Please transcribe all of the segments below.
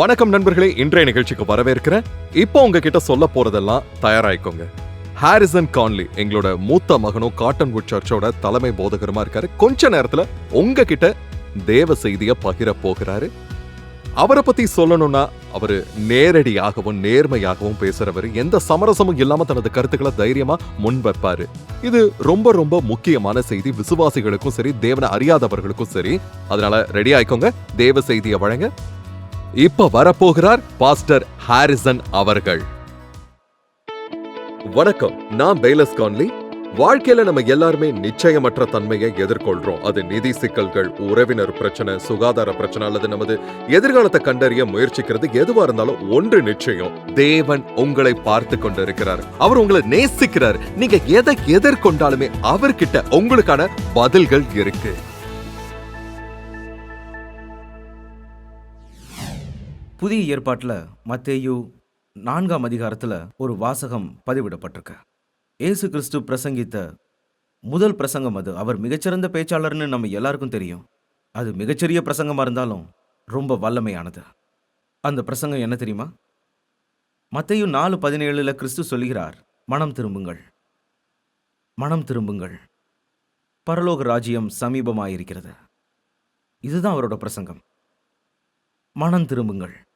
வணக்கம் நண்பர்களே இன்றைய நிகழ்ச்சிக்கு வரவேற்கிறேன் இப்போ உங்ககிட்ட சொல்ல போறதெல்லாம் தயாராயிக்கோங்க. ஹாரிசன் கான்லி எங்களோட மூத்த மகனும் காட்டன்வுட் சர்ச்சோட தலைமை போதகருமா இருக்காரு. கொஞ்ச நேரத்துல உங்ககிட்ட தேவ செய்திய பகிர போகிறாரு. அவரை பத்தி சொல்லணும்னா அவரு நேரடியாகவும் நேர்மையாகவும் பேசுறவர். எந்த சமரசமும் இல்லாம தனது கருத்துக்களை தைரியமா முன் வைப்பாரு. இது ரொம்ப ரொம்ப முக்கியமான செய்தி. விசுவாசிகளுக்கும் சரி தேவனை அறியாதவர்களுக்கும் சரி. அதனால ரெடி ஆயிக்கோங்க. தேவ செய்தியை வழங்க. இப்ப வரப்போகிறார் பாஸ்டர் ஹாரிசன் அவர்கள். வணக்கம் நான் பேலஸ் கான்லி. வாழ்க்கையில நம்ம எல்லாருமே நிச்சயமற்ற தன்மையை எதிர்கொள்றோம். அது நிதி சிக்கல்கள் உறவினர் பிரச்சனை சுகாதார பிரச்சனை அல்லது நமது எதிர்காலத்தை கண்டறிய முயற்சிக்கிறது. எதுவா இருந்தாலும் ஒன்று நிச்சயம் தேவன் உங்களை பார்த்து கொண்டிருக்கிறார். அவர் உங்களை நேசிக்கிறார். நீங்க எதை எதிர்கொண்டாலுமே அவர்கிட்ட உங்களுக்கான பதில்கள் இருக்கு. புதிய ஏற்பாட்டில் மத்தேயு நான்காம் அதிகாரத்தில் ஒரு வாசகம் பதிவிடப்பட்டிருக்கு. இயேசு கிறிஸ்து பிரசங்கித்த முதல் பிரசங்கம் அது. அவர் மிகச்சிறந்த பேச்சாளர்னு நம்ம எல்லாருக்கும் தெரியும். அது மிகச்சிறிய பிரசங்கமாக இருந்தாலும் ரொம்ப வல்லமையானது. அந்த பிரசங்கம் என்ன தெரியுமா? மத்தையும் நாலு பதினேழில் கிறிஸ்து சொல்கிறார் மனம் திரும்புங்கள். மனம் திரும்புங்கள். பரலோக ராஜ்யம் சமீபமாயிருக்கிறது. இதுதான் அவரோட பிரசங்கம். மனம் திரும்புங்கள்.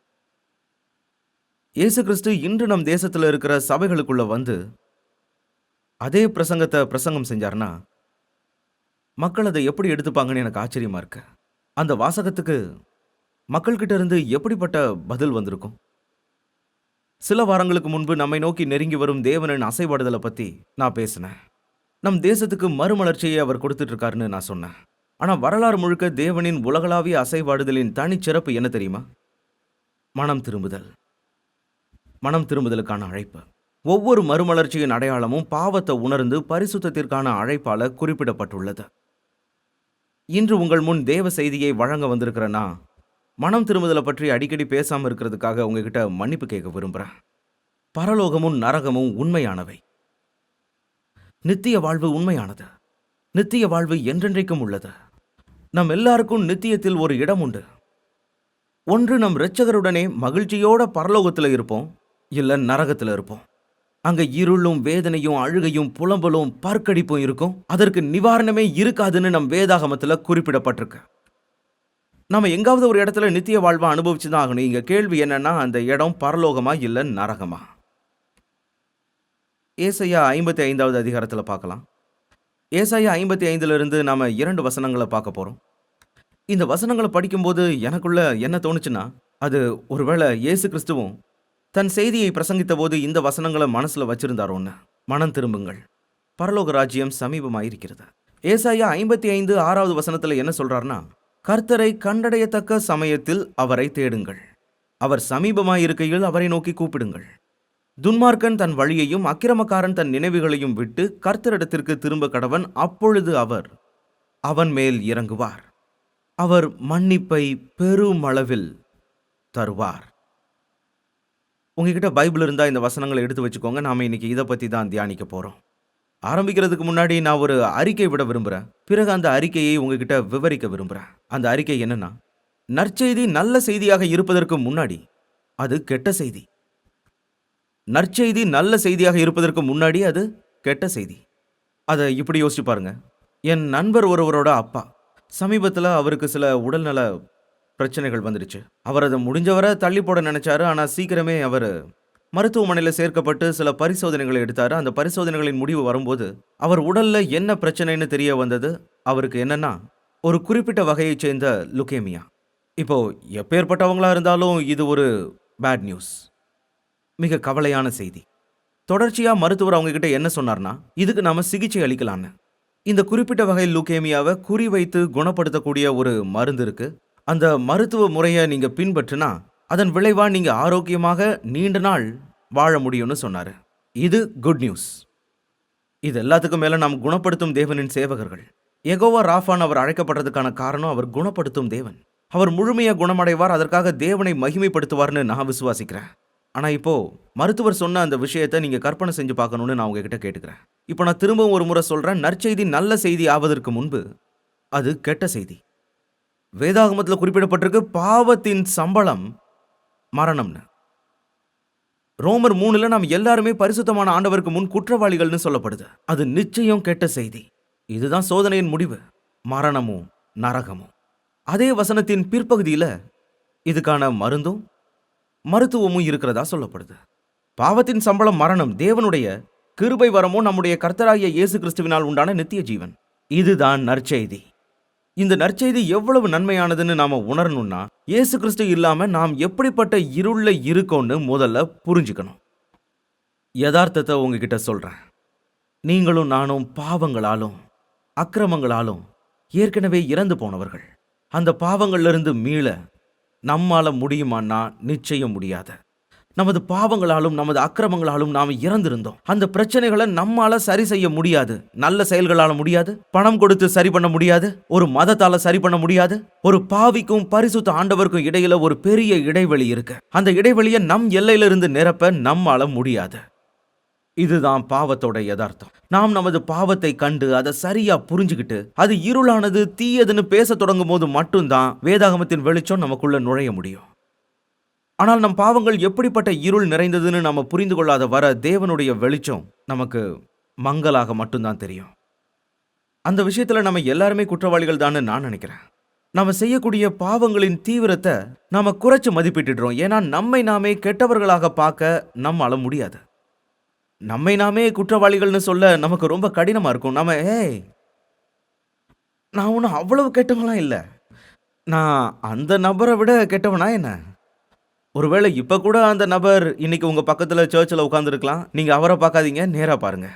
இயேசு கிறிஸ்து இன்று நம் தேசத்தில் இருக்கிற சபைகளுக்குள்ள வந்து அதே பிரசங்கத்தை பிரசங்கம் செஞ்சார்னா மக்கள் அதை எப்படி எடுத்துப்பாங்கன்னு எனக்கு ஆச்சரியமா இருக்கு. அந்த வாசகத்துக்கு மக்கள்கிட்ட இருந்து எப்படிப்பட்ட பதில் வந்திருக்கும்? சில வாரங்களுக்கு முன்பு நம்மை நோக்கி நெருங்கி வரும் தேவனின் அசைபாடுதலை பத்தி நான் பேசினேன். நம் தேசத்துக்கு மறுமலர்ச்சியை அவர் கொடுத்துட்டு இருக்காருன்னு நான் சொன்னேன். ஆனா வரலாறு முழுக்க தேவனின் உலகளாவிய அசைபாடுதலின் தனிச்சிறப்பு என்ன தெரியுமா? மனம் திரும்புதல். மனம் திரும்புதலுக்கான அழைப்பு. ஒவ்வொரு மறுமலர்ச்சியின் அடையாளமும் பாவத்தை உணர்ந்து பரிசுத்தத்திற்கான அழைப்பால குறிப்பிடப்பட்டுள்ளது. இன்று உங்கள் முன் தேவ செய்தியை வழங்க வந்திருக்கிறேன்னா மனம் திரும்புதலை பற்றி அடிக்கடி பேசாமல் இருக்கிறதுக்காக உங்ககிட்ட மன்னிப்பு கேட்க விரும்புகிறேன் பரலோகமும் நரகமும் உண்மையானவை. நித்திய வாழ்வு உண்மையானது. நித்திய வாழ்வு என்றென்றைக்கும் உள்ளது. நம் எல்லாருக்கும் நித்தியத்தில் ஒரு இடம் உண்டு. ஒன்று நம் இரட்சகருடனே மகிழ்ச்சியோட பரலோகத்தில் இருப்போம். இல்லை நரகத்தில் இருப்போம். அங்கே இருளும் வேதனையும் அழுகையும் புலம்பலும் பற்கடிப்பும் இருக்கும். அதற்கு நிவாரணமே இருக்காதுன்னு நம் வேதாகமத்தில் குறிப்பிடப்பட்டிருக்கு. நம்ம எங்காவது ஒரு இடத்துல நித்திய வாழ்வை அனுபவிச்சு தான் ஆகணும். இங்கே கேள்வி என்னன்னா அந்த இடம் பரலோகமா இல்லை நரகமா? ஏசையா ஐம்பத்தி ஐந்தாவது அதிகாரத்தில் பார்க்கலாம். ஏசாயா ஐம்பத்தி ஐந்துலேருந்து நாம் இரண்டு வசனங்களை பார்க்க போகிறோம் இந்த வசனங்களை படிக்கும்போது எனக்குள்ள என்ன தோணுச்சுன்னா அது ஒருவேளை இயேசு கிறிஸ்துவும் தன் செய்தியை பிரசங்கித்த போது இந்த வசனங்களை மனசுல வச்சிருந்தாரோன்னு மனம் திரும்புங்கள். பரலோக ராஜ்யம் சமீபமாயிருக்கிறது. ஏசாயா ஐம்பத்தி ஐந்து ஆறாவது வசனத்துல என்ன சொல்றாருன்னா கர்த்தரை கண்டடையத்தக்க சமயத்தில் அவரை தேடுங்கள். அவர் சமீபமாயிருக்கையில் அவரை நோக்கி கூப்பிடுங்கள். துன்மார்க்கன் தன் வழியையும் அக்கிரமக்காரன் தன் நினைவுகளையும் விட்டு கர்த்தரிடத்திற்கு திரும்ப கடவன் அப்பொழுது அவர் அவன் மேல் இறங்குவார். அவர் மன்னிப்பை பெருமளவில் தருவார். உங்ககிட்ட பைபிள் இருந்தால் இந்த வசனங்களை எடுத்து வச்சுக்கோங்க. நாம் இன்றைக்கி இதை பற்றி தான் தியானிக்க போகிறோம் ஆரம்பிக்கிறதுக்கு முன்னாடி நான் ஒரு அறிக்கை விட விரும்புகிறேன் பிறகு அந்த அறிக்கையை உங்ககிட்ட விவரிக்க விரும்புகிறேன் அந்த அறிக்கை என்னென்னா நற்செய்தி நல்ல செய்தியாக இருப்பதற்கு முன்னாடி அது கெட்ட செய்தி. நற்செய்தி நல்ல செய்தியாக இருப்பதற்கு முன்னாடி அது கெட்ட செய்தி. அதை இப்படி யோசிச்சு பாருங்க. என் நண்பர் ஒருவரோட அப்பா சமீபத்தில் அவருக்கு சில உடல்நல பிரச்சனைகள் வந்துடுச்சு. அவர் அதை முடிஞ்சவரை தள்ளி போட நினைச்சாரு. ஆனால் சீக்கிரமே அவர் மருத்துவமனையில் சேர்க்கப்பட்டு சில பரிசோதனைகளை எடுத்தாரு. அந்த பரிசோதனைகளின் முடிவு வரும்போது அவர் உடல்ல என்ன பிரச்சனைன்னு தெரிய வந்தது? அவருக்கு என்னன்னா ஒரு குறிப்பிட்ட வகையைச் சேர்ந்த லுகேமியா. இப்போ எப்பேற்பட்டவங்களா இருந்தாலும் இது ஒரு பேட் நியூஸ் மிக கவலையான செய்தி. தொடர்ச்சியாக மருத்துவர் அவங்கக்கிட்ட என்ன சொன்னார்னா இதுக்கு நாம் சிகிச்சை அளிக்கலான்னு இந்த குறிப்பிட்ட வகை லூகேமியாவை குறி வைத்து குணப்படுத்தக்கூடிய ஒரு மருந்து இருக்குது அந்த மருத்துவ முறையை நீங்கள் பின்பற்றினா அதன் விளைவாக நீங்கள் ஆரோக்கியமாக நீண்ட நாள் வாழ முடியும்னு சொன்னார். இது குட் நியூஸ் இது எல்லாத்துக்கும் மேலே நாம் குணப்படுத்தும் தேவனின் சேவகர்கள். எகோவா ராஃபான் அவர் அழைக்கப்படுறதுக்கான காரணம் அவர் குணப்படுத்தும் தேவன். அவர் முழுமையாக குணமடைவார் அதற்காக தேவனை மகிமைப்படுத்துவார்னு நான் விசுவாசிக்கிறேன். ஆனால் இப்போது மருத்துவர் சொன்ன அந்த விஷயத்தை நீங்கள் கற்பனை செஞ்சு பார்க்கணும்னு நான் உங்ககிட்ட கேட்டுக்கிறேன். இப்போ நான் திரும்பவும் ஒரு முறை சொல்கிறேன் நற்செய்தி நல்ல செய்தி ஆவதற்கு முன்பு அது கெட்ட செய்தி. வேதாகமத்தில் குறிப்பிடப்பட்டிருக்கு பாவத்தின் சம்பளம் மரணம்னு. ரோமர் மூணுல நாம் எல்லாருமே பரிசுத்தமான ஆண்டவருக்கு முன் குற்றவாளிகள்னு சொல்லப்படுது. அது நிச்சயம் கெட்ட செய்தி. இதுதான் சோதனையின் முடிவு. மரணமும் நரகமும். அதே வசனத்தின் பிற்பகுதியில் இதுக்கான மருந்தும் மருத்துவமும் இருக்கிறதா சொல்லப்படுது. பாவத்தின் சம்பளம் மரணம் தேவனுடைய கிருபை வரமும் நம்முடைய கர்த்தராகிய இயேசு கிறிஸ்துவினால் உண்டான நித்திய ஜீவன். இதுதான் நற்செய்தி. இந்த நற்செய்தி எவ்வளவு நன்மையானதுன்னு நாம உணரணும்னா இயேசு கிறிஸ்து இல்லாம நாம் எப்படிப்பட்ட இருள்ல இருக்கோம்னு முதல்ல புரிஞ்சுக்கணும். யதார்த்தத்தை உங்ககிட்ட சொல்றேன். நீங்களும் நானும் பாவங்களாலும் அக்கிரமங்களாலும் ஏற்கனவே இறந்து போனவர்கள். அந்த பாவங்கள்லேருந்து மீள நம்மால முடியுமான்னா நிச்சயம் முடியாது. நமது பாவங்களாலும் நமது அக்கிரமங்களாலும் நாம் இறந்திருந்தோம். அந்த பிரச்சனைகளை நம்மால சரி செய்ய முடியாது. நல்ல செயல்களால முடியாது. பணம் கொடுத்து சரி பண்ண முடியாது. ஒரு மதத்தால சரி பண்ண முடியாது. ஒரு பாவிக்கும் பரிசுத்த ஆண்டவருக்கும் இடையில ஒரு பெரிய இடைவெளி இருக்கு. அந்த இடைவெளியை நம் எல்லையிலிருந்து நிரப்ப நம்மால முடியாது. இதுதான் பாவத்தோட யதார்த்தம். நாம் நமது பாவத்தை கண்டு அதை சரியா புரிஞ்சுக்கிட்டு அது இருளானது தீயதுன்னு பேச தொடங்கும் போது மட்டும்தான் வேதாகமத்தின் வெளிச்சம் நமக்குள்ள நுழைய முடியும். ஆனால் நம் பாவங்கள் எப்படிப்பட்ட இருள் நிறைந்ததுன்னு நம்ம புரிந்து கொள்ளாத வர தேவனுடைய வெளிச்சம் நமக்கு மங்கலாக மட்டும்தான் தெரியும். அந்த விஷயத்தில் நம்ம எல்லாருமே குற்றவாளிகள் தான் நான் நினைக்கிறேன். நம்ம செய்யக்கூடிய பாவங்களின் தீவிரத்தை நாம் குறைச்சி மதிப்பிட்டுடுறோம். ஏன்னா நம்மை நாமே கெட்டவர்களாக பார்க்க நம்மால முடியாது. நம்மை நாமே குற்றவாளிகள்னு சொல்ல நமக்கு ரொம்ப கடினமாக இருக்கும். நம்ம ஏய் நான் ஒன்றும் அவ்வளவு கெட்டவங்களாம் இல்லை. நான் அந்த நபரை விட கெட்டவனா என்ன? ஒருவேளை இப்போ கூட அந்த நபர் இன்னைக்கு உங்கள் பக்கத்தில் சர்ச்சில் உட்காந்துருக்கலாம் நீங்கள் அவரை பார்க்காதீங்க நேராக பாருங்கள்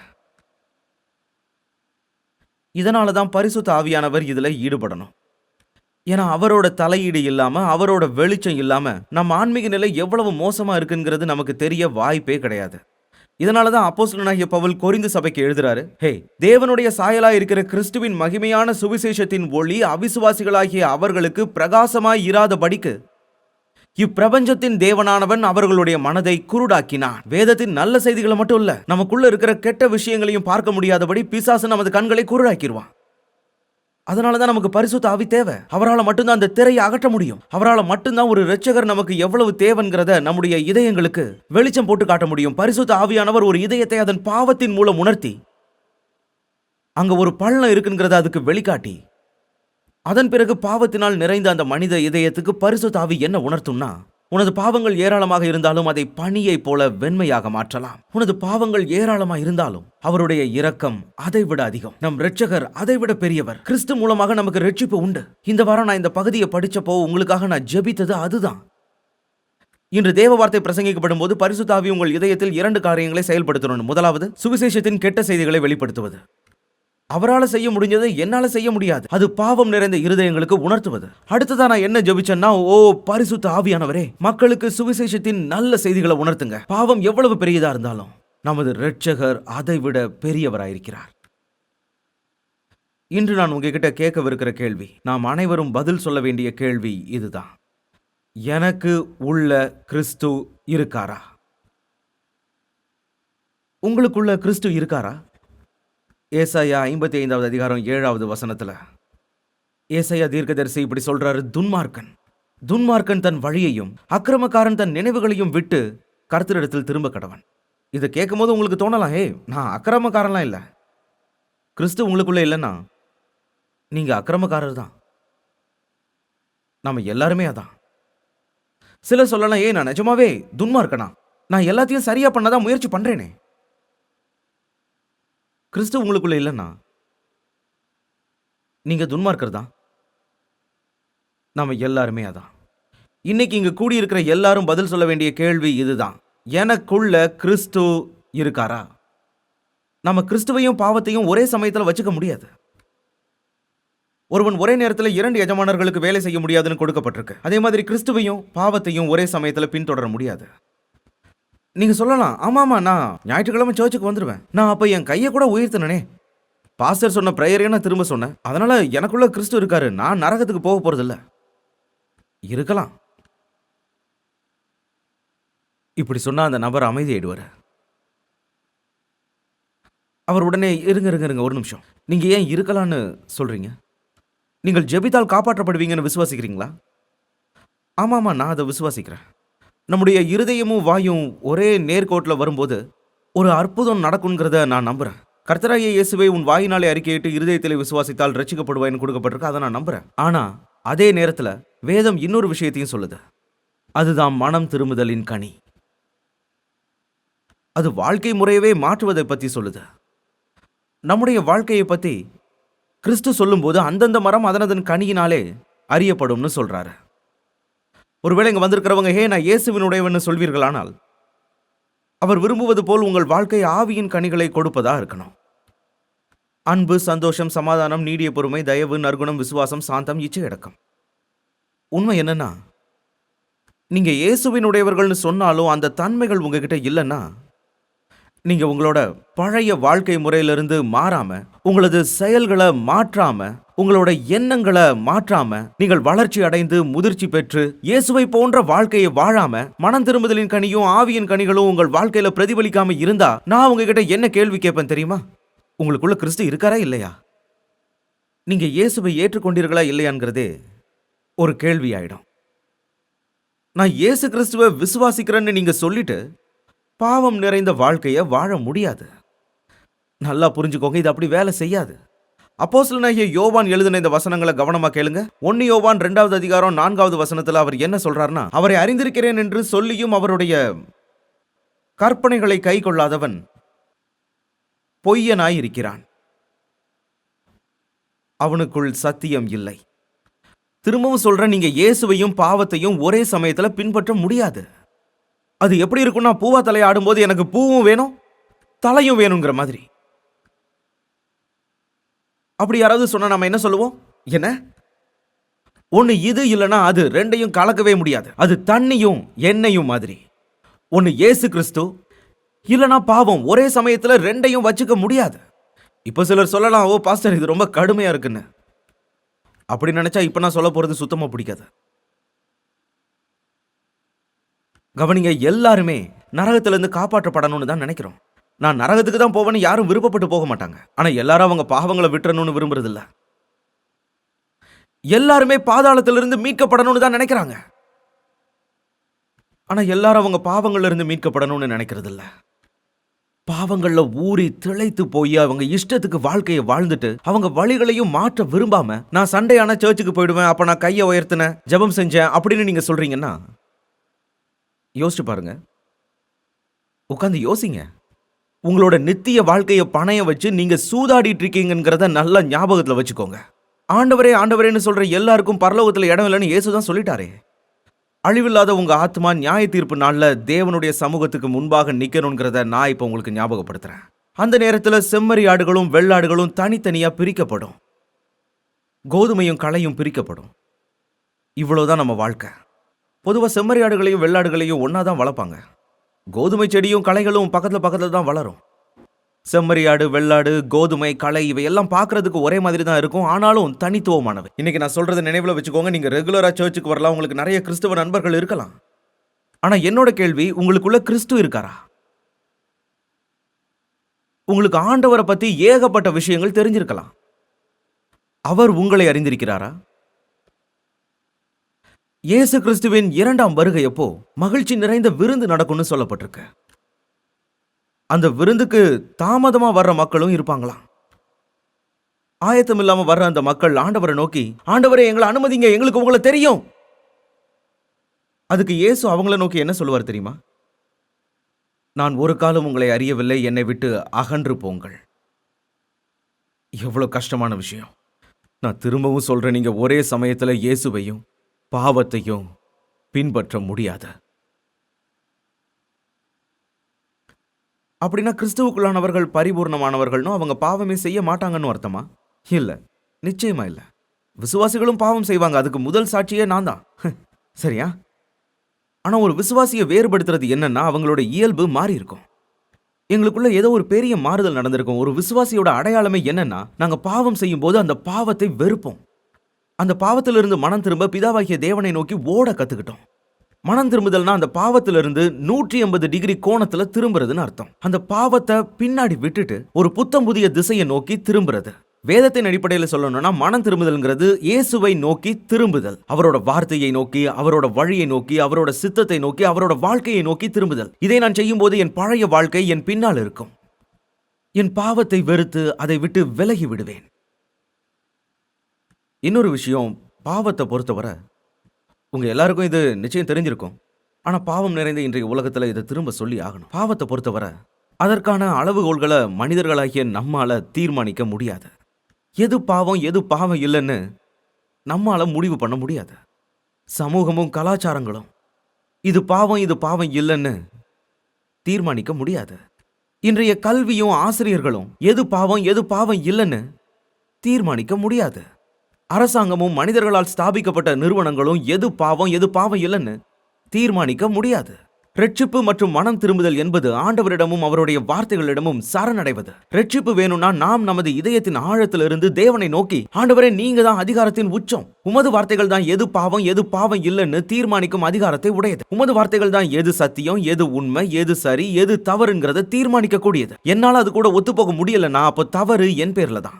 இதனால தான் பரிசுத்த ஆவியானவர் இதில் ஈடுபடணும். ஏன்னா அவரோட தலையீடு இல்லாமல் அவரோட வெளிச்சம் இல்லாமல் நம்ம ஆன்மீக நிலை எவ்வளவு மோசமாக இருக்குங்கிறது நமக்கு தெரிய வாய்ப்பே கிடையாது. இதனால தான் அப்போஸ்தலனாகிய பவுல் கொரிந்து சபைக்கு எழுதுறாரு ஹே தேவனுடைய சாயலா இருக்கிற கிறிஸ்துவின் மகிமையான சுவிசேஷத்தின் ஒளி அவிசுவாசிகளாகிய அவர்களுக்கு பிரகாசமாய் இராதபடிக்கு இப்பிரபஞ்சத்தின் தேவனானவன் அவர்களுடைய மனதை குருடாக்கினான். வேதத்தின் நல்ல செய்திகளை மட்டும் இல்ல நமக்குள்ள இருக்கிற கெட்ட விஷயங்களையும் பார்க்க முடியாதபடி பிசாசு நமது கண்களை குருடாக்கிடுவான் அதனாலதான் நமக்கு பரிசுத்த ஆவி தேவை. அவரால் மட்டும்தான் அந்த திரையை அகற்ற முடியும். அவரால் மட்டும்தான் ஒரு ரட்சகர் நமக்கு எவ்வளவு தேவைங்கிறத நம்முடைய இதயங்களுக்கு வெளிச்சம் போட்டு காட்ட முடியும். பரிசுத்த ஆவியானவர் ஒரு இதயத்தை அதன் பாவத்தின் மூலம் உணர்த்தி அங்க ஒரு பள்ளம் இருக்குங்கிறத அதுக்கு வெளிக்காட்டி அதன் பிறகு பாவத்தினால் நிறைந்த அந்த மனித இதயத்துக்கு பரிசு தாவி என்ன உணர்த்தும்னா உனது பாவங்கள் ஏராளமாக இருந்தாலும் அதை பணியை போல வெண்மையாக மாற்றலாம். உனது பாவங்கள் ஏராளமாக இருந்தாலும் அவருடைய இரக்கம் அதை விட அதிகம். நம் ரட்சகர் அதை விட பெரியவர். கிறிஸ்து மூலமாக நமக்கு ரட்சிப்பு உண்டு. இந்த வாரம் நான் இந்த பகுதியை படிச்சப்போ உங்களுக்காக நான் ஜெபித்தது அதுதான். இன்று தேவ வார்த்தை பிரசங்கிக்கப்படும் போது பரிசுத்தாவி உங்கள் இதயத்தில் இரண்டு காரியங்களை செயல்படுத்தணும் முதலாவது சுவிசேஷத்தின் கெட்ட செய்திகளை வெளிப்படுத்துவது. அவரால் செய்ய முடிஞ்சதை என்னால் செய்ய முடியாது. அது பாவம் நிறைந்த இருதயங்களுக்கு உணர்த்துவது. அடுத்ததான் நான் என்ன ஜபிச்சேன்னா ஓ பரிசுத்த ஆவியானவரே மக்களுக்கு சுவிசேஷத்தின் நல்ல செய்திகளை உணர்த்துங்க. பாவம் எவ்வளவு பெரியதா இருந்தாலும் நமது ரட்சகர் அதை விட பெரியவராயிருக்கிறார். இன்று நான் உங்ககிட்ட கேட்கவிருக்கிற கேள்வி நாம் அனைவரும் பதில் சொல்ல வேண்டிய கேள்வி இதுதான். எனக்கு உள்ள கிறிஸ்து இருக்காரா? உங்களுக்குள்ள கிறிஸ்து இருக்காரா? ஏசாயா ஐம்பத்தி ஐந்தாவது அதிகாரம் ஏழாவது வசனத்தில். ஏசாயா தீர்க்கதரிசி இப்படி சொல்றாரு துன்மார்க்கன். துன்மார்க்கன் தன் வழியையும் அக்கிரமக்காரன் தன் நினைவுகளையும் விட்டு கர்த்தரிடத்தில் திரும்ப கடவன். இதை கேட்கும் போது உங்களுக்கு தோணலாம் ஏய் நான் அக்கிரமக்காரன்லாம் இல்லை. கிறிஸ்து உங்களுக்குள்ளே இல்லைன்னா நீங்கள் அக்கிரமக்காரர் தான். நம்ம எல்லாருமே அதான். சிலர் சொல்லலாம் ஏய் நான் நிஜமாவே துன்மார்க்கனா? நான் எல்லாத்தையும் சரியாக பண்ணதான் முயற்சி பண்ணுறேனே கிறிஸ்து உங்களுக்குள்ள இல்லைன்னா நீங்க துன்மார்க்கர் தான். நாம எல்லாருமே அதான். இன்னைக்கு இங்க கூடியிருக்கிற எல்லாரும் பதில் சொல்ல வேண்டிய கேள்வி இதுதான். எனக்குள்ள கிறிஸ்து இருக்காரா? நம்ம கிறிஸ்துவையும் பாவத்தையும் ஒரே சமயத்தில் வச்சுக்க முடியாது. ஒருவன் ஒரே நேரத்தில் இரண்டு எஜமானர்களுக்கு வேலை செய்ய முடியாதுன்னு கொடுக்கப்பட்டிருக்கு. அதே மாதிரி கிறிஸ்துவையும் பாவத்தையும் ஒரே சமயத்தில் பின்தொடர முடியாது. நீங்க சொல்லலாம். ஆமாமா நான் ஞாயிற்றுக்கிழமை சர்ச்சுக்கு வந்துடுவேன் நான் அப்ப என் கையை கூட உயர்த்தினே பாஸ்டர் சொன்ன ப்ரேயரையும் நான் திரும்ப சொன்னேன். அதனால எனக்குள்ள கிறிஸ்து இருக்காரு. நான் நரகத்துக்கு போக போறதில்ல. இருக்கலாம். இப்படி சொன்னா அந்த நபர் அமைதியாயிடுவார். அவர் உடனே இருங்க இருங்க இருங்க ஒரு நிமிஷம். நீங்க ஏன் இருக்கலாம்னு சொல்றீங்க? நீங்கள் ஜெபித்தால் காப்பாற்றப்படுவீங்கன்னு விசுவாசிக்கிறீங்களா? ஆமாம்மா நான் அதை விசுவாசிக்கிறேன். நம்முடைய இருதயமும் வாயும் ஒரே நேர்கோட்டில் வரும்போது ஒரு அற்புதம் நடக்குங்கிறத நான் நம்புறேன். கர்த்தராகிய இயேசுவை உன் வாயினாலே அறிக்கையிட்டு இருதயத்தில் விசுவாசித்தால் ரட்சிக்கப்படுவாய்னு கொடுக்கப்பட்டிருக்கு அதை நான் நம்புகிறேன் ஆனால் அதே நேரத்தில் வேதம் இன்னொரு விஷயத்தையும் சொல்லுது. அதுதான் மனம் திரும்புதலின் கனி. அது வாழ்க்கை முறையவே மாற்றுவதை பற்றி சொல்லுது. நம்முடைய வாழ்க்கையை பற்றி கிறிஸ்து சொல்லும்போது அந்தந்த மரம் அதனதன் கனியினாலே அறியப்படும்னு சொல்கிறாரு ஒருவேளை இங்கே வந்திருக்கிறவங்க ஹே நான் இயேசுவினுடையவன்னு சொல்வீர்களானால் அவர் விரும்புவது போல் உங்கள் வாழ்க்கை ஆவியின் கனிகளை கொடுப்பதா இருக்கணும். அன்பு சந்தோஷம் சமாதானம் நீடிய பொறுமை தயவு நற்குணம் விசுவாசம் சாந்தம் இச்சை அடக்கம். உண்மை என்னன்னா நீங்கள் இயேசுவினுடையவர்கள்னு சொன்னாலும் அந்த தன்மைகள் உங்ககிட்ட இல்லைன்னா நீங்க உங்களோட பழைய வாழ்க்கை முறையிலிருந்து மாறாம உங்களது செயல்களை மாற்றாம உங்களோட எண்ணங்களை மாற்றாம நீங்கள் வளர்ச்சி அடைந்து முதிர்ச்சி பெற்று இயேசுவை போன்ற வாழ்க்கையை வாழாம மனம் திரும்புதலின் கனியும் ஆவியின் கனிகளும் உங்கள் வாழ்க்கையில பிரதிபலிக்காம இருந்தா நான் உங்ககிட்ட என்ன கேள்வி கேட்பேன் தெரியுமா? உங்களுக்குள்ள கிறிஸ்து இருக்காரா இல்லையா? நீங்க இயேசுவை ஏற்றுக்கொண்டீர்களா இல்லையாங்கிறதே ஒரு கேள்வி ஆயிடும். நான் இயேசு கிறிஸ்துவை விசுவாசிக்கிறேன்னு நீங்க சொல்லிட்டு பாவம் நிறைந்த வாழ்க்கையை வாழ முடியாது. நல்லா புரிஞ்சுக்கோங்க இது அப்படி வேலை செய்யாது. அப்போஸ்தலனாகிய யோவான் எழுதின இந்த வசனங்களை கவனமா கேளுங்க. ஒன்னு யோவான் ரெண்டாவது அதிகாரம் நான்காவது வசனத்துல அவர் என்ன சொல்றாருன்னா அவரை அறிந்திருக்கிறேன் என்று சொல்லியும் அவருடைய கற்பனைகளை கை கொள்ளாதவன் பொய்யனாய் இருக்கிறான் அவனுக்குள் சத்தியம் இல்லை. திரும்பவும் சொல்றேன் நீங்க இயேசுவையும் பாவத்தையும் ஒரே சமயத்துல பின்பற்ற முடியாது. அது எப்படி இருக்கும்னா பூவா தலையை ஆடும்போது எனக்கு பூவும் வேணும் தலையும் வேணுங்கிற மாதிரி. அப்படி யாராவது சொன்னால் நம்ம என்ன சொல்லுவோம்? என்ன? ஒன்று இது இல்லைன்னா அது ரெண்டையும் கலக்கவே முடியாது. அது தண்ணியும் எண்ணெயும் மாதிரி. ஒன்று ஏசு கிறிஸ்து இல்லைன்னா பாவம் ஒரே சமயத்தில் ரெண்டையும் வச்சுக்க முடியாது. இப்போ சிலர் சொல்லலாம் ஓ பாஸ்டர் இது ரொம்ப கடுமையாக இருக்குன்னு. அப்படி நினச்சா இப்போ நான் சொல்ல போகிறது சுத்தமாக பிடிக்காது. கவனிங்க எல்லாருமே நரகத்திலேருந்து காப்பாற்றப்படணும்னு தான் நினைக்கிறோம். நான் நரகத்துக்கு தான் போவேன்னு யாரும் விருப்பப்பட்டு போக மாட்டாங்க. ஆனால் எல்லாரும் அவங்க பாவங்களை விட்டுறணும்னு விரும்புறதில்ல. எல்லாருமே பாதாளத்திலிருந்து மீட்கப்படணும்னு தான் நினைக்கிறாங்க. ஆனால் எல்லாரும் அவங்க பாவங்கள்லேருந்து மீட்கப்படணும்னு நினைக்கிறதில்ல. பாவங்களில் ஊறி திளைத்து போய் அவங்க இஷ்டத்துக்கு வாழ்க்கையை வாழ்ந்துட்டு அவங்க வழிகளையும் மாற்ற விரும்பாம நான் சண்டையான சர்ச்சுக்கு போயிடுவேன் அப்போ நான் கையை உயர்த்தினேன் ஜெபம் செஞ்சேன் அப்படின்னு நீங்கள் சொல்கிறீங்கன்னா யோசிச்சு பாருங்க. உட்காந்து யோசிங்க. உங்களோட நித்திய வாழ்க்கையை பணைய வச்சு நீங்க சூதாடிட்டு இருக்கீங்கிறத நல்லா ஞாபகத்தில் வச்சுக்கோங்க. ஆண்டவரே ஆண்டவரேன்னு சொல்ற எல்லாருக்கும் பரலோகத்தில் இடம் இல்லைன்னு இயேசு தான் சொல்லிட்டாரே. அழிவில்லாத உங்க ஆத்மா நியாய தீர்ப்பு நாளில் தேவனுடைய சமூகத்துக்கு முன்பாக நிற்கணுங்கிறத நான் இப்போ உங்களுக்கு ஞாபகப்படுத்துறேன். அந்த நேரத்தில் செம்மறி ஆடுகளும் வெள்ளாடுகளும் தனித்தனியாக பிரிக்கப்படும். கோதுமையும் களையும் பிரிக்கப்படும். இவ்வளோதான் நம்ம வாழ்க்கை. பொதுவாக செம்மறி ஆடுகளையும் வெள்ளாடுகளையும் ஒன்றா தான் வளர்ப்பாங்க. கோதுமை செடியும் களைகளும் பக்கத்தில் பக்கத்தில் தான் வளரும். செம்மறி ஆடு வெள்ளாடு கோதுமை களை இவையெல்லாம் பார்க்கறதுக்கு ஒரே மாதிரி தான் இருக்கும். ஆனாலும் தனித்துவமானவை. இன்னைக்கு நான் சொல்கிறத நினைவில் வச்சுக்கோங்க. நீங்கள் ரெகுலராக சர்ச்சுக்கு வரலாம். உங்களுக்கு நிறைய கிறிஸ்துவ நண்பர்கள் இருக்கலாம். ஆனால் என்னோட கேள்வி உங்களுக்குள்ள கிறிஸ்து இருக்காரா? உங்களுக்கு ஆண்டவரை பற்றி ஏகப்பட்ட விஷயங்கள் தெரிஞ்சிருக்கலாம். அவர் உங்களை அறிந்திருக்கிறாரா? இயேசு கிறிஸ்துவின் இரண்டாம் வருகையப்போ மகிழ்ச்சி நிறைந்த விருந்து நடக்கும்னு சொல்லப்பட்டிருக்கு. அந்த விருந்துக்கு தாமதமா வர்ற மக்களும் இருப்பாங்களாம் ஆயத்தம் இல்லாம வர்ற அந்த மக்கள் ஆண்டவரை நோக்கி ஆண்டவரை எங்களை அனுமதிங்க எங்களுக்கு உங்களை தெரியும். அதுக்கு இயேசு அவங்கள நோக்கி என்ன சொல்லுவார் தெரியுமா? நான் ஒரு காலம் உங்களை அறியவில்லை என்னை விட்டு அகன்று போங்கள். எவ்வளோ கஷ்டமான விஷயம். நான் திரும்பவும் சொல்கிறேன் நீங்கள் ஒரே சமயத்தில் இயேசுவையும் பாவத்தையும் பின்பற்ற முடியாது. அப்படின்னா கிறிஸ்துவுக்குள்ளானவர்கள் பரிபூர்ணமானவர்கள்னும் அவங்க பாவமே செய்ய மாட்டாங்கன்னு அர்த்தமா இல்லை. நிச்சயமா இல்லை. விசுவாசிகளும் பாவம் செய்வாங்க. அதுக்கு முதல் சாட்சியே நான் தான். சரியா? ஆனால் ஒரு விசுவாசியை வேறுபடுத்துறது என்னன்னா அவங்களோட இயல்பு மாறி இருக்கும். எங்களுக்குள்ள ஏதோ ஒரு பெரிய மாறுதல் நடந்திருக்கும். ஒரு விசுவாசியோட அடையாளமே என்னன்னா நாங்கள் பாவம் செய்யும்போது அந்த பாவத்தை வெறுப்போம். அந்த பாவத்திலிருந்து மனம் திரும்ப பிதாவாகிய தேவனை நோக்கி ஓட கற்றுக்கிட்டோம் மனம் திரும்புதல்னா அந்த பாவத்திலிருந்து நூற்றி எண்பது டிகிரி கோணத்துல திரும்புறதுன்னு அர்த்தம். அந்த பாவத்தை பின்னாடி விட்டுட்டு ஒரு புத்தம் புதிய திசையை நோக்கி திரும்புறது. வேதத்தின் அடிப்படையில் சொல்லணும்னா மனம் திரும்புதல்ங்கிறது இயேசுவை நோக்கி திரும்புதல். அவரோட வார்த்தையை நோக்கி அவரோட வழியை நோக்கி அவரோட சித்தத்தை நோக்கி அவரோட வாழ்க்கையை நோக்கி திரும்புதல். இதை நான் செய்யும்போது என் பழைய வாழ்க்கை என் பின்னால் இருக்கும். என் பாவத்தை வெறுத்து அதை விட்டு விலகி விடுவேன். இன்னொரு விஷயம் பாவத்தை பொறுத்தவரை உங்கள் எல்லாருக்கும் இது நிச்சயம் தெரிஞ்சிருக்கும். ஆனால் பாவம் நிறைந்த இன்றைய உலகத்தில் இதை திரும்ப சொல்லி ஆகணும். பாவத்தை பொறுத்தவரை அதற்கான அளவுகோல்களை மனிதர்களாகிய நம்மால் தீர்மானிக்க முடியாது. எது பாவம் எது பாவம் இல்லைன்னு நம்மால் முடிவு பண்ண முடியாது. சமூகமும் கலாச்சாரங்களும் இது பாவம் இது பாவம் இல்லைன்னு தீர்மானிக்க முடியாது. இன்றைய கல்வியும் ஆசிரியர்களும் எது பாவம் எது பாவம் இல்லைன்னு தீர்மானிக்க முடியாது. அரசாங்கமும் மனிதர்களால் ஸ்தாபிக்கப்பட்ட நிறுவனங்களும் எது பாவம் எது பாவம் இல்லைன்னு தீர்மானிக்க முடியாது. ரட்சிப்பு மற்றும் மனம் திரும்புதல் என்பது ஆண்டவரிடமும் அவருடைய வார்த்தைகளிடமும் சரணடைவது. ரட்சிப்பு வேணும்னா நாம் நமது இதயத்தின் ஆழத்திலிருந்து தேவனை நோக்கி ஆண்டவரே நீங்க தான் அதிகாரத்தின் உச்சம். உமது வார்த்தைகள் தான் எது பாவம் எது பாவம் இல்லைன்னு தீர்மானிக்கும் அதிகாரத்தை உடையது. உமது வார்த்தைகள் தான் எது சத்தியம் எது உண்மை எது சரி எது தவறுங்கிறத தீர்மானிக்க கூடியது என்னால அது கூட ஒத்துப்போக முடியலன்னா அப்போ தவறு என் பேர்ல தான்.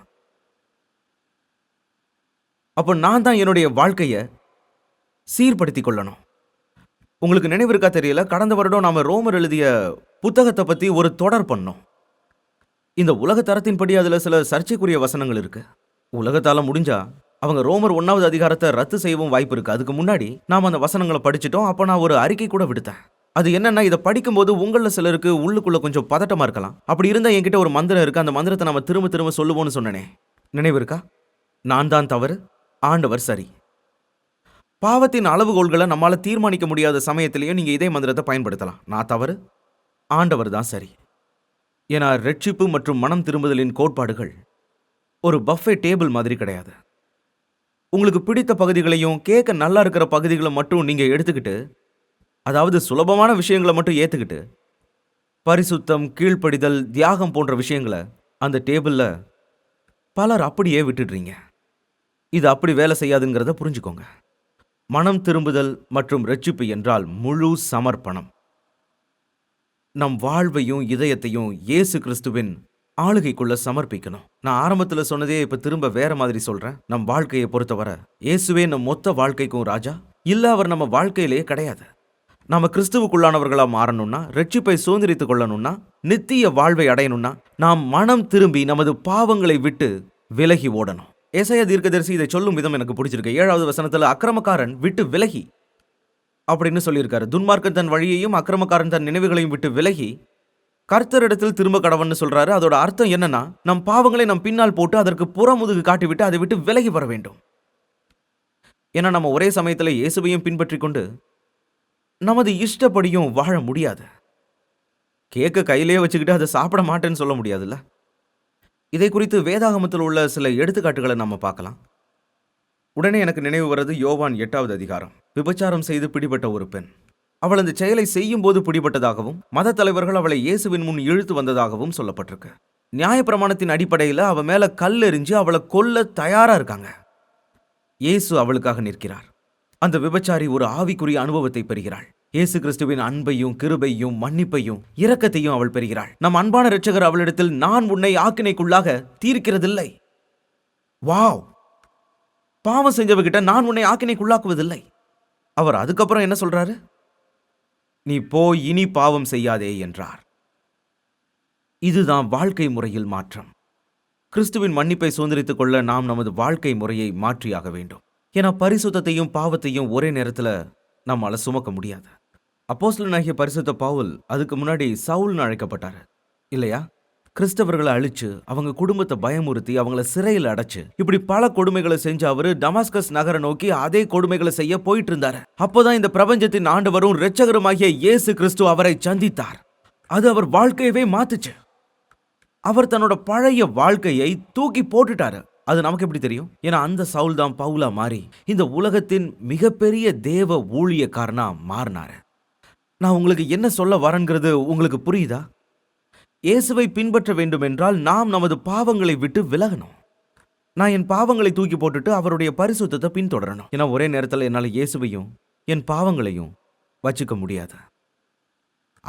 அப்போ நான் தான் என்னுடைய வாழ்க்கையை சீர்படுத்தி கொள்ளணும் உங்களுக்கு நினைவு இருக்கா தெரியல? கடந்த வருடம் நாம் ரோமர் எழுதிய புத்தகத்தை பற்றி ஒரு தொடர் பண்ணோம். இந்த உலக தரத்தின்படி அதில் சில சர்ச்சைக்குரிய வசனங்கள் இருக்குது உலகத்தால் முடிஞ்சா அவங்க ரோமர் ஒன்றாவது அதிகாரத்தை ரத்து செய்யவும் வாய்ப்பு இருக்குது அதுக்கு முன்னாடி நாம் அந்த வசனங்களை படிச்சிட்டோம். அப்போ நான் ஒரு அறிக்கை கூட விடுத்தேன். அது என்னென்னா இதை படிக்கும்போது உங்களில் சிலருக்கு உள்ளுக்குள்ளே கொஞ்சம் பதட்டமாக இருக்கலாம். அப்படி இருந்தால் என்கிட்ட ஒரு மந்திரம் இருக்குது அந்த மந்திரத்தை நம்ம திரும்ப திரும்ப சொல்லுவோம்னு சொன்னனே. நினைவு இருக்கா? நான் தான் தவறு? ஆண்டவர் சரி. பாவத்தின் அளவுகோல்களை நம்மால் தீர்மானிக்க முடியாத சமயத்திலையும் நீங்கள் இதே மந்திரத்தை பயன்படுத்தலாம். நான் தவறு? ஆண்டவர் தான் சரி. ஏன்னா ரட்சிப்பு மற்றும் மனம் திரும்புதலின் கோட்பாடுகள் ஒரு பஃபே டேபிள் மாதிரி கிடையாது. உங்களுக்கு பிடித்த பகுதிகளையும் கேட்க நல்லா இருக்கிற பகுதிகளை மட்டும் நீங்கள் எடுத்துக்கிட்டு அதாவது சுலபமான விஷயங்களை மட்டும் ஏற்றுக்கிட்டு பரிசுத்தம் கீழ்ப்படிதல் தியாகம் போன்ற விஷயங்களை அந்த டேபிளில் பலர் அப்படியே விட்டுடுறீங்க. இது அப்படி வேலை செய்யாதுங்கிறத புரிஞ்சுக்கோங்க. மனம் திரும்புதல் மற்றும் ரட்சிப்பு என்றால் முழு சமர்ப்பணம். நம் வாழ்வையும் இதயத்தையும் இயேசு கிறிஸ்துவின் ஆளுகைக்குள்ள சமர்ப்பிக்கணும். நான் ஆரம்பத்தில் சொன்னதே இப்போ திரும்ப வேற மாதிரி சொல்றேன். நம் வாழ்க்கையை பொறுத்தவரை இயேசுவே நம் மொத்த வாழ்க்கைக்கும் ராஜா. இல்ல அவர் நம்ம வாழ்க்கையிலேயே கிடையாது. நாம கிறிஸ்துவுக்குள்ளானவர்களாக மாறணும்னா ரட்சிப்பை சுதந்திரித்துக் கொள்ளணும்னா நித்திய வாழ்வை அடையணும்னா நாம் மனம் திரும்பி நமது பாவங்களை விட்டு விலகி ஓடணும். ஏசாயா தீர்க்கதரிசி இதை சொல்லும் விதம் எனக்கு பிடிச்சிருக்கு. ஏழாவது வசனத்தில் அக்கிரமக்காரன் விட்டு விலகி அப்படின்னு சொல்லியிருக்காரு. துன்மார்க்கன் தன் வழியையும் அக்கிரமக்காரன் தன் நினைவுகளையும் விட்டு விலகி கர்த்தரிடத்தில் திரும்ப கடவன்னு சொல்றாரு. அதோட அர்த்தம் என்னன்னா நம் பாவங்களை நம் பின்னால் போட்டு அதற்கு புறமுதுகு காட்டிவிட்டு அதை விட்டு விலகி வர வேண்டும். ஏன்னா நம்ம ஒரே சமயத்தில் இயேசுவையும் பின்பற்றி கொண்டு நமது இஷ்டப்படியும் வாழ முடியாது. கேக்க கையிலேயே வச்சுக்கிட்டு அதை சாப்பிட மாட்டேன்னு சொல்ல முடியாதுல்ல? இதை குறித்து வேதாகமத்தில் உள்ள சில எடுத்துக்காட்டுகளை நம்ம பார்க்கலாம். உடனே எனக்கு நினைவு வர்றது யோவான் எட்டாவது அதிகாரம். விபச்சாரம் செய்து பிடிபட்ட ஒரு பெண். அவள் அந்த செயலை செய்யும் போது பிடிபட்டதாகவும் மத தலைவர்கள் அவளை இயேசுவின் முன் இழுத்து வந்ததாகவும் சொல்லப்பட்டிருக்கு. நியாயப்பிரமாணத்தின் அடிப்படையில் அவ மேல கல் எறிஞ்சு அவளை கொல்ல தயாரா இருக்காங்க. இயேசு அவளுக்காக நிற்கிறார். அந்த விபச்சாரி ஒரு ஆவிக்குரிய அனுபவத்தை பெறுகிறாள். இயேசு கிறிஸ்துவின் அன்பையும் கிருபையும் மன்னிப்பையும் இரக்கத்தையும் அவள் பெறுகிறாள். நம் அன்பான இரட்சகர் அவளிடத்தில் நான் உன்னை ஆக்கினைக்குள்ளாக தீர்க்கிறதில்லை. வாவ்! பாவம் செஞ்சவகிட்ட நான் உன்னை ஆக்கினைக்குள்ளாக்குவதில்லை. அவர் அதுக்கப்புறம் என்ன சொல்றாரு? நீ போய் இனி பாவம் செய்யாதே என்றார். இதுதான் வாழ்க்கை முறையில் மாற்றம். கிறிஸ்துவின் மன்னிப்பை சுதந்திரித்துக் கொள்ள நாம் நமது வாழ்க்கை முறையை மாற்றியாக வேண்டும். ஏன்னா பரிசுத்தையும் பாவத்தையும் ஒரே நேரத்தில் நம்மால சுமக்க முடியாது. அப்போஸ்லனாகிய பரிசுத்த பவுல் அதுக்கு முன்னாடி சவுல்னு அழைக்கப்பட்டாரு. இல்லையா? கிறிஸ்தவர்களை அழிச்சு அவங்க குடும்பத்தை பயமுறுத்தி அவங்கள சிறையில் அடைச்சு இப்படி பல கொடுமைகளை செஞ்ச அவரு டமாஸ்கஸ் நகரை நோக்கி அதே கொடுமைகளை செய்ய போயிட்டு இருந்தாரு அப்போதான் இந்த பிரபஞ்சத்தின் ஆண்டவரும் இரட்சகருமாகிய இயேசு கிறிஸ்து அவரை சந்தித்தார். அது அவர் வாழ்க்கையவே மாத்துச்சு. அவர் தன்னோட பழைய வாழ்க்கையை தூக்கி போட்டுட்டாரு. அது நமக்கு எப்படி தெரியும்? ஏன்னா அந்த சவுல் தான் பவுலா மாறி இந்த உலகத்தின் மிகப்பெரிய தேவ ஊழியக்காரனா மாறினாரு. நான் உங்களுக்கு என்ன சொல்ல வரேங்கிறது உங்களுக்கு புரியுதா? இயேசுவை பின்பற்ற வேண்டுமென்றால் நாம் நமது பாவங்களை விட்டு விலகணும். நான் என் பாவங்களை தூக்கி போட்டுட்டு அவருடைய பரிசுத்தத்தை பின்தொடரணும். ஏன்னா ஒரே நேரத்தில் என்னால் இயேசுவையும் என் பாவங்களையும் வச்சுக்க முடியாது.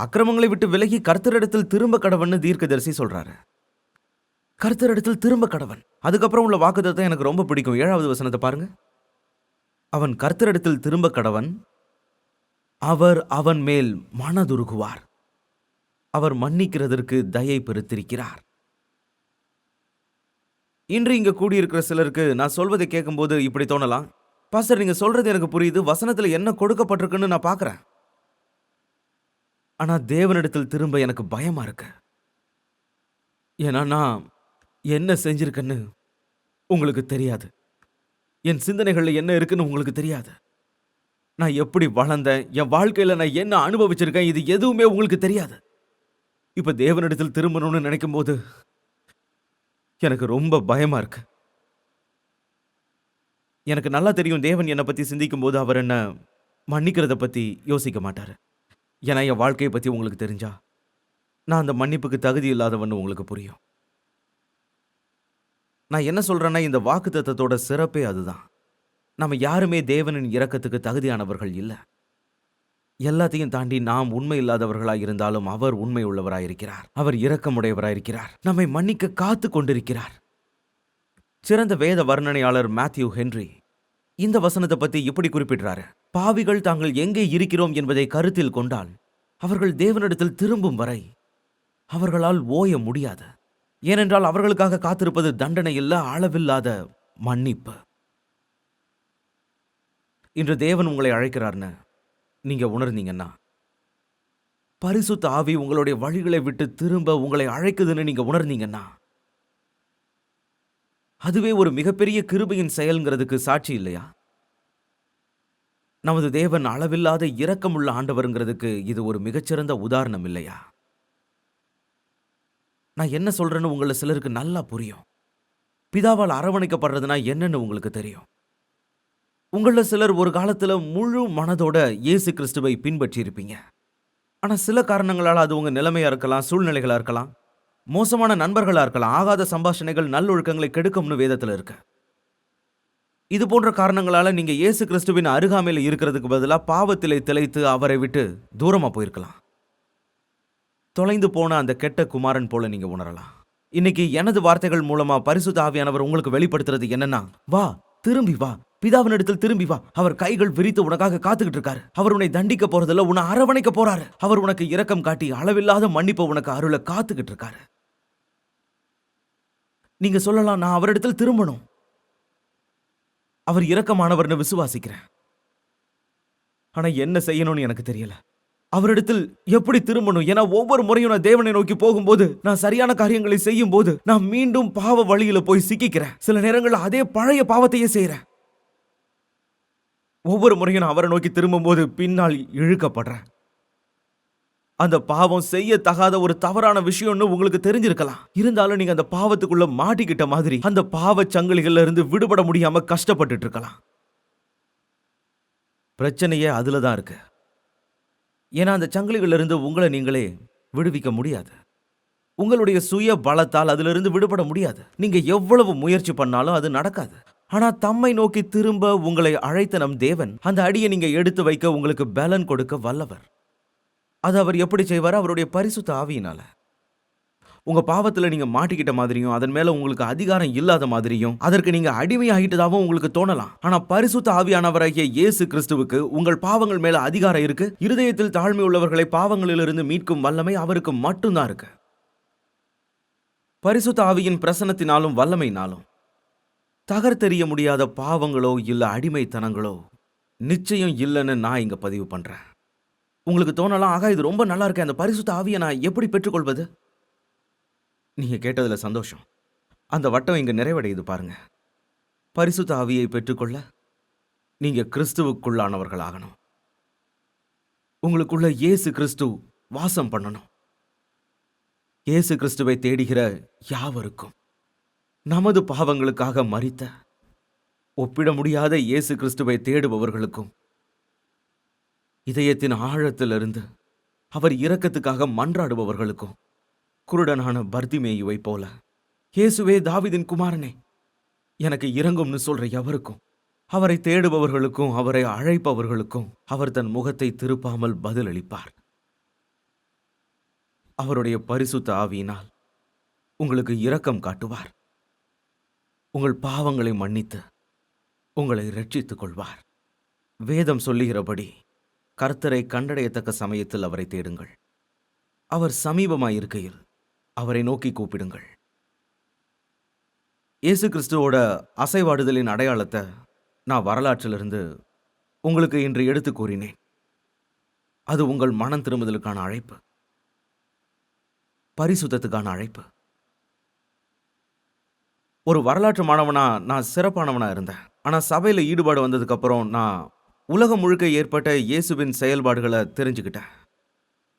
அக்கிரமங்களை விட்டு விலகி கர்த்தரிடத்தில் திரும்ப கடவன்னு தீர்க்கதரிசி சொல்றாரு. கர்த்தரிடத்தில் திரும்ப கடவன் அதுக்கப்புறம் உள்ள வாக்குத்தத்தம் எனக்கு ரொம்ப பிடிக்கும். ஏழாவது வசனத்தை பாருங்க. அவன் கர்த்தரிடத்தில் திரும்ப கடவன் அவர் அவன் மேல் மனதுருகுவார். அவர் மன்னிக்கிறதற்கு தயை பெருத்திருக்கிறார். இன்று இங்கே கூடியிருக்கிற சிலருக்கு நான் சொல்வதை கேட்கும்போது இப்படி தோணலாம். பாஸ்டர் நீங்கள் சொல்றது எனக்கு புரியுது. வசனத்தில் என்ன கொடுக்கப்பட்டிருக்குன்னு நான் பார்க்குறேன். ஆனால் தேவனிடத்தில் திரும்ப எனக்கு பயமாக இருக்கு. ஏன்னா நான் என்ன செஞ்சிருக்கேன்னு உங்களுக்கு தெரியாது. என் சிந்தனைகளில் என்ன இருக்குன்னு உங்களுக்கு தெரியாது. நான் எப்படி வளர்ந்தேன்? என் வாழ்க்கையில் நான் என்ன அனுபவிச்சிருக்கேன்? இது எதுவுமே உங்களுக்கு தெரியாது. இப்போ தேவனிடத்தில் திரும்பணும்னு நினைக்கும் போது எனக்கு ரொம்ப பயமாக இருக்கு. எனக்கு நல்லா தெரியும் தேவன் என்னை பற்றி சிந்திக்கும் போது அவர் என்ன மன்னிக்கிறத பற்றி யோசிக்க மாட்டார். ஏன்னா என் வாழ்க்கையை பற்றி உங்களுக்கு தெரிஞ்சா நான் அந்த மன்னிப்புக்கு தகுதி இல்லாதவன்னு உங்களுக்கு புரியும். நான் என்ன சொல்கிறேன்னா இந்த வாக்கு சிறப்பே அதுதான். நம்ம யாருமே தேவனின் இரக்கத்துக்கு தகுதியானவர்கள் இல்லை. எல்லாத்தையும் தாண்டி நாம் உண்மை இல்லாதவர்களாக இருந்தாலும் அவர் உண்மை உள்ளவராயிருக்கிறார். அவர் இரக்கமுடையவராயிருக்கிறார். நம்மை மன்னிக்க காத்து கொண்டிருக்கிறார். சிறந்த வேத வர்ணனையாளர் மேத்யூ ஹென்றி இந்த வசனத்தை பற்றி இப்படி குறிப்பிடுறாரு. பாவிகள் தாங்கள் எங்கே இருக்கிறோம் என்பதை கருத்தில் கொண்டால் அவர்கள் தேவனிடத்தில் திரும்பும் வரை அவர்களால் ஓய முடியாது. ஏனென்றால் அவர்களுக்காக காத்திருப்பது தண்டனை இல்ல அளவில்லாத மன்னிப்பு. இன்று தேவன் உங்களை அழைக்கிறார்னு நீங்க உணர்ந்தீங்கன்னா பரிசுத்த ஆவி உங்களுடைய வழிகளை விட்டு திரும்ப உங்களை அழைக்குதுன்னு நீங்க உணர்ந்தீங்கன்னா அதுவே ஒரு மிகப்பெரிய கிருபையின் செயல்ங்கிறதுக்கு சாட்சி இல்லையா? நமது தேவன் அளவில்லாத இரக்கமுள்ள ஆண்டவருங்கிறதுக்கு இது ஒரு மிகச்சிறந்த உதாரணம் இல்லையா? நான் என்ன சொல்றேன்னு உங்கள சிலருக்கு நல்லா புரியும். பிதாவால் அரவணைக்கப்படுறதுனா என்னன்னு உங்களுக்கு தெரியும். உங்களில் சிலர் ஒரு காலத்தில் முழு மனதோட இயேசு கிறிஸ்துவை பின்பற்றியிருப்பீங்க. ஆனால் சில காரணங்களால் அது உங்கள் நிலைமையாக இருக்கலாம் சூழ்நிலைகளாக இருக்கலாம் மோசமான நண்பர்களாக இருக்கலாம் ஆகாத சம்பாஷணைகள் நல்லொழுக்கங்களை கெடுக்கும்னு வேதத்தில் இருக்கு. இது போன்ற காரணங்களால் நீங்கள் இயேசு கிறிஸ்துவின் அருகாமையில் இருக்கிறதுக்கு பதிலாக பாவத்திலே திளைத்து அவரை விட்டு தூரமாக போயிருக்கலாம். தொலைந்து போன அந்த கெட்ட குமாரன் போல நீங்கள் உணரலாம். இன்னைக்கு எனது வார்த்தைகள் மூலமாக பரிசுத்த ஆவியானவர் உங்களுக்கு வெளிப்படுத்துறது என்னன்னா வா திரும்பி வா. பிதாவினிடத்தில் திரும்பி வா. அவர் கைகள் விரித்து உனக்காக காத்துக்கிட்டு இருக்காரு. அவர் உன்னை தண்டிக்க போறதில்ல உன்னை அரவணைக்க போறாரு. அவர் உனக்கு இரக்கம் காட்டி அளவில்லாத மன்னிப்பை உனக்கு அருள காத்துக்கிட்டு இருக்காரு. நீங்க சொல்லலாம் நான் அவரிடத்தில் திரும்பணும். அவர் இரக்கமானவர்னு விசுவாசிக்கிறேன். ஆனா என்ன செய்யணும்னு எனக்கு தெரியல. அவரிடத்தில் எப்படி திரும்பணும்? ஏன்னா ஒவ்வொரு முறையும் நான் தேவனை நோக்கி போகும்போது நான் சரியான காரியங்களை செய்யும் போது நான் மீண்டும் பாவ வழியில போய் சிக்கிக்கிறேன். சில நேரங்களில் அதே பழைய பாவத்தையே செய்யறேன் ஒவ்வொரு முறையும் நான் அவரை நோக்கி திரும்பும்போது பின்னால் இழுக்கப்படுறேன். அந்த பாவம் செய்ய தகாத ஒரு தவறான விஷயம்னு உங்களுக்கு தெரிஞ்சிருக்கலாம். இருந்தாலும் நீங்க அந்த பாவத்துக்குள்ள மாட்டிக்கிட்ட மாதிரி அந்த பாவ சங்கிலிகள்ல இருந்து விடுபட முடியாம கஷ்டப்பட்டுட்டு இருக்கலாம். பிரச்சனையே அதுல தான் இருக்கு. ஏன்னா அந்த சங்கிலிகளிலிருந்து உங்களை நீங்களே விடுவிக்க முடியாது. உங்களுடைய சுய பலத்தால் அதிலிருந்து விடுபட முடியாது. நீங்க எவ்வளவு முயற்சி பண்ணாலும் அது நடக்காது. ஆனா தம்மை நோக்கி திரும்ப உங்களை அழைத்த நம் தேவன் அந்த அடியை நீங்க எடுத்து வைக்க உங்களுக்கு பலன் கொடுக்க வல்லவர். அது அவர் எப்படி செய்வார்? அவருடைய பரிசுத்த ஆவியினால. உங்க பாவத்துல நீங்க மாட்டிக்கிட்ட மாதிரியும் அதன் மேல உங்களுக்கு அதிகாரம் இல்லாத மாதிரியும் அதற்கு நீங்க அடிமையாகிட்டதாகவும் உங்களுக்கு தோணலாம். ஆனா பரிசுத்த ஆவியானவராகிய இயேசு கிறிஸ்துவுக்கு உங்கள் பாவங்கள் மேல அதிகாரம் இருக்கு. இருதயத்தில் தாழ்மை உள்ளவர்களை பாவங்களிலிருந்து மீட்கும் வல்லமை அவருக்கு மட்டும்தான் இருக்கு. பரிசுத்த ஆவியின் பிரசனத்தினாலும் வல்லமையினாலும் தகர்த்தெறிய முடியாத பாவங்களோ இல்லை அடிமைத்தனங்களோ நிச்சயம் இல்லைன்னு நான் இங்கே பதிவு பண்ணுறேன் உங்களுக்கு தோணலாம் ஆகா இது ரொம்ப நல்லா இருக்கேன் அந்த பரிசுத்த ஆவியை நான் எப்படி பெற்றுக்கொள்வது? நீங்க கேட்டதுல சந்தோஷம். அந்த வட்டம் இங்கே நிறைவடையுது பாருங்க. பரிசுத்த ஆவியை பெற்றுக்கொள்ள நீங்க கிறிஸ்துவுக்குள்ளானவர்கள் ஆகணும் உங்களுக்குள்ள இயேசு கிறிஸ்து வாசம் பண்ணணும். இயேசு கிறிஸ்துவை தேடுகிற யாவருக்கும் நமது பாவங்களுக்காக மறித்த ஒப்பிட முடியாத இயேசு கிறிஸ்துவை தேடுபவர்களுக்கும் இதயத்தின் ஆழத்திலிருந்து அவர் இரக்கத்துக்காக மன்றாடுபவர்களுக்கும் குருடனான பர்திமேயுவை போல. இயேசுவே தாவிதின் குமாரனே எனக்கு இறங்கும்னு சொல்ற எவருக்கும் அவரை தேடுபவர்களுக்கும் அவரை அழைப்பவர்களுக்கும் அவர் தன் முகத்தை திருப்பாமல் பதிலளிப்பார். அவருடைய பரிசுத்த ஆவியினால் உங்களுக்கு இரக்கம் காட்டுவார். உங்கள் பாவங்களை மன்னித்து உங்களை ரட்சித்துக் கொள்வார் வேதம் சொல்லுகிறபடி கர்த்தரை கண்டடையத்தக்க சமயத்தில் அவரை தேடுங்கள். அவர் சமீபமாயிருக்கையில் அவரை நோக்கி கூப்பிடுங்கள். இயேசு கிறிஸ்துவோட அசைவாடுதலின் அடையாளத்தை நான் வரலாற்றிலிருந்து உங்களுக்கு இன்று எடுத்து கூறினேன். அது உங்கள் மனம் திரும்புதலுக்கான அழைப்பு. பரிசுத்தத்துக்கான அழைப்பு. ஒரு வரலாற்று மாணவனா நான் சிறப்பானவனாக இருந்தேன். ஆனால் சபையில் ஈடுபாடு வந்ததுக்கப்புறம் நான் உலகம் முழுக்க ஏற்பட்ட இயேசுவின் செயல்பாடுகளை தெரிஞ்சுக்கிட்டேன்.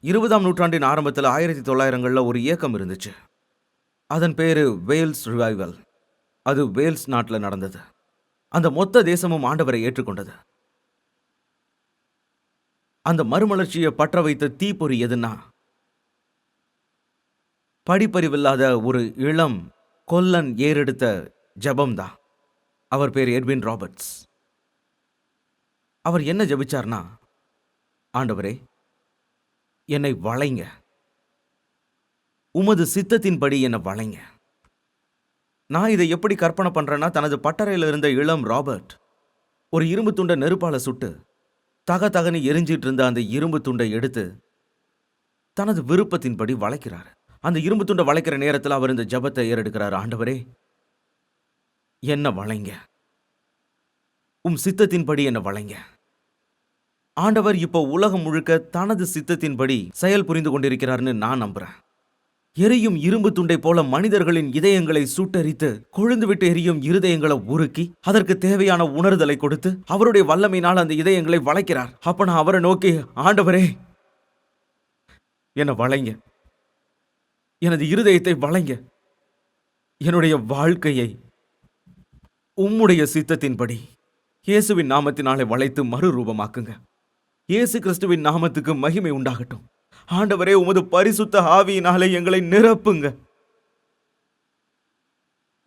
இருபதாம் நூற்றாண்டின் ஆரம்பத்தில் ஆயிரத்தி தொள்ளாயிரங்களில் ஒரு இயக்கம் இருந்துச்சு. அதன் பேரு வேல்ஸ் ரிவைவல். அது வேல்ஸ் நாட்டில் நடந்தது. அந்த மொத்த தேசமும் ஆண்டவரை ஏற்றுக்கொண்டது. அந்த மறுமலர்ச்சியை பற்ற வைத்த தீப்பொறி எதுன்னா? படிப்பறிவில்லாத ஒரு இளம் கொல்லன் ஏறெடுத்த ஜபம்தான் அவர் பேர் எட்வின் ராபர்ட்ஸ். அவர் என்ன ஜபிச்சார்னா? ஆண்டவரே என்னை வளைங்க. உமது சித்தத்தின்படி என்னை வளைங்க. நான் இதை எப்படி கற்பனை பண்ணுறேன்னா தனது பட்டறையில் இருந்த இளம் ராபர்ட் ஒரு இரும்பு துண்டை நெருப்பால் சுட்டு தக தகனு எரிஞ்சிட்டு இருந்த அந்த இரும்பு துண்டை எடுத்து தனது விருப்பத்தின்படி வளைக்கிறார். அந்த இரும்பு துண்டை வளைக்கிற நேரத்தில் அவர் இந்த ஜெபத்தை ஏறெடுக்கிறார். ஆண்டவரே என்ன வளைங்க. உம் சித்தத்தின்படி என்னை வளைங்க. ஆண்டவர் இப்போ உலகம் முழுக்க தனது சித்தத்தின்படி செயல் புரிந்து கொண்டிருக்கிறார்னு நான் நம்புறேன். எரியும் இரும்பு துண்டை போல மனிதர்களின் இதயங்களை சுட்டரித்து கொழுந்துவிட்டு எரியும் இருதயங்களை உருக்கி அதற்கு தேவையான உணர்தலை கொடுத்து அவருடைய வல்லமையினால் அந்த இதயங்களை வளைக்கிறார். அப்ப நான் அவரை நோக்கி ஆண்டவரே என்னை வளைங்க. எனது இருதயத்தை வளைங்க. என்னுடைய வாழ்க்கையை உம்முடைய சித்தத்தின்படி இயேசுவின் நாமத்தினாலே வளைத்து மறுரூபமாக்குங்க. இயேசு கிறிஸ்துவின் நாமத்துக்கு மகிமை உண்டாகட்டும். ஆண்டவரே உமது பரிசுத்த ஆவியினாலே எங்களை நிரப்புங்க.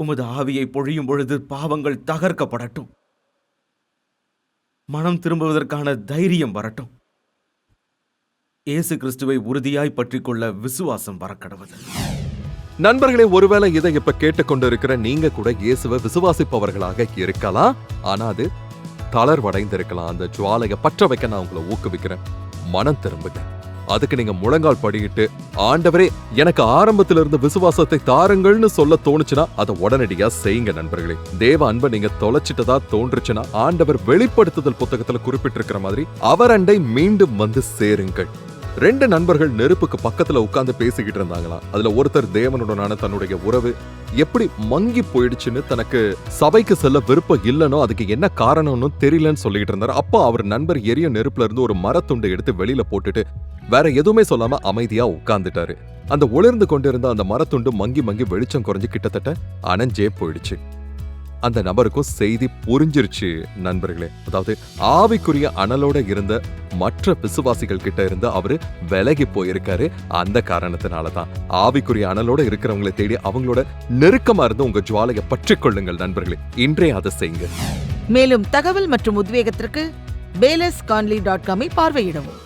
உமது ஆவியை பொழியும் பொழுது பாவங்கள் தகர்க்கப்படட்டும். மனம் திரும்புவதற்கான தைரியம் வரட்டும். இயேசு கிறிஸ்துவை உறுதியாய் பற்றிக்கொள்ள விசுவாசம் வரக்கடவது. நண்பர்களே ஒருவேளை இதை இப்ப கேட்டுக்கொண்டிருக்கிற நீங்க கூட இயேசுவை விசுவாசிப்பவர்களாக இருக்கலாம். ஆனா அது தளர்வடைந்திருக்கலாம். அந்த ஜுவாலையை பற்ற வைக்க நான் உங்களை ஊக்குவிக்கிறேன். மனம் திரும்புங்க. அதுக்கு நீங்க முழங்கால் படியிட்டு ஆண்டவரே எனக்கு ஆரம்பத்துல இருந்த விசுவாசத்தை தாருங்கள்னு சொல்ல தோணுச்சுன்னா அதை உடனடியா செய்யுங்க நண்பர்களே. தேவ அன்பை நீங்க தொலைச்சிட்டதா தோன்றுச்சுன்னா ஆண்டவர் வெளிப்படுத்துதல் புத்தகத்துல குறிப்பிட்டிருக்கிற மாதிரி அவர் அண்டை மீண்டும் வந்து சேருங்கள். ரெண்டு நண்பர்கள் நெருப்புக்கு பக்கத்துல உட்கார்ந்து பேசிக்கிட்டு இருந்தாங்களாம். அதுல ஒருத்தர் தேவனுடனான தன்னுடைய உறவு எப்படி மங்கி போயிடுச்சுன்னு தனக்கு சபைக்கு செல்ல விருப்பம் இல்லைனோ அதுக்கு என்ன காரணம்னு தெரியலன்னு சொல்லிட்டு இருந்தார். அப்போ அவர் நண்பர் எரிய நெருப்புல இருந்து ஒரு மரத்துண்டை எடுத்து வெளியில போட்டுட்டு வேற எதுவுமே சொல்லாம அமைதியா உட்கார்ந்துட்டாரு. அந்த ஒளிர்ந்து கொண்டிருந்த அந்த மரத்துண்டு மங்கி மங்கி வெளிச்சம் குறைஞ்சு கிட்டத்தட்ட அணைஞ்சே போயிடுச்சு. அந்த நபருக்கும் செய்தி புரிஞ்சிருச்சு நண்பர்களே. அதாவது ஆவிக்குரிய அனலோட இருந்த மற்ற விசுவாசிகள் கிட்ட இருந்து அவரு விலகி போயிருக்காரு. அந்த காரணத்தினால தான் ஆவிக்குரிய அனலோட இருக்கிறவங்களை தேடி அவங்களோட நெருக்கமா இருந்து உங்க ஜுவாலையை பற்றி கொள்ளுங்கள் நண்பர்களே. இன்றே அதை செய்யுங்க. மேலும் தகவல் மற்றும் உத்வேகத்திற்கு பேலஸ் கான்லி டாட் காமை பார்வையிடவும்.